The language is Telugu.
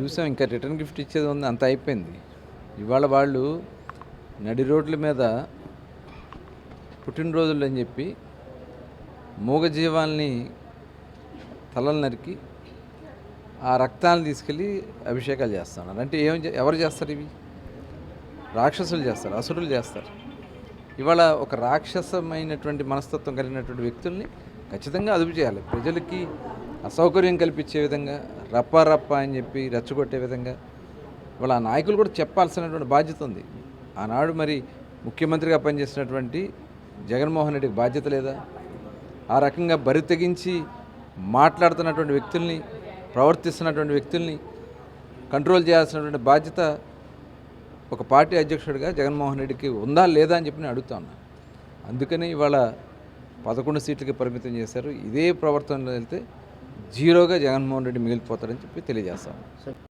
చూసాం ఇంకా రిటర్న్ గిఫ్ట్ ఇచ్చేది ఉంది అంత అయిపోయింది. ఇవాళ వాళ్ళు నడి రోడ్ల మీద పుట్టినరోజులు అని చెప్పి మూగజీవాల్ని తలలు నరికి ఆ రక్తాన్ని తీసుకెళ్ళి అభిషేకాలు చేస్తున్నారు. అంటే ఏం ఎవరు చేస్తారు ఇవి? రాక్షసులు చేస్తారు అసురులు చేస్తారు. ఇవాళ ఒక రాక్షసమైనటువంటి మనస్తత్వం కలిగినటువంటి వ్యక్తుల్ని ఖచ్చితంగా అదుపు చేయాలి. ప్రజలకి అసౌకర్యం కల్పించే విధంగా రప్ప రప్ప అని చెప్పి రెచ్చగొట్టే విధంగా వాళ్ళ నాయకులు కూడా చెప్పాల్సినటువంటి బాధ్యత ఉంది. ఆనాడు మరి ముఖ్యమంత్రిగా పనిచేసినటువంటి జగన్మోహన్ రెడ్డికి బాధ్యత లేదా? ఆ రకంగా బరి తెగించి మాట్లాడుతున్నటువంటి వ్యక్తుల్ని ప్రవర్తిస్తున్నటువంటి వ్యక్తుల్ని కంట్రోల్ చేయాల్సినటువంటి బాధ్యత ఒక పార్టీ అధ్యక్షుడిగా జగన్మోహన్ రెడ్డికి ఉందా లేదా అని చెప్పి నేను అడుగుతా ఉన్నా. అందుకని ఇవాళ పదకొండు సీట్లకి పరిమితం చేశారు. ఇదే ప్రవర్తనలో వెళ్తే జీరోగా జగన్మోహన్ రెడ్డి మిగిలిపోతాడని చెప్పి తెలియజేస్తాం.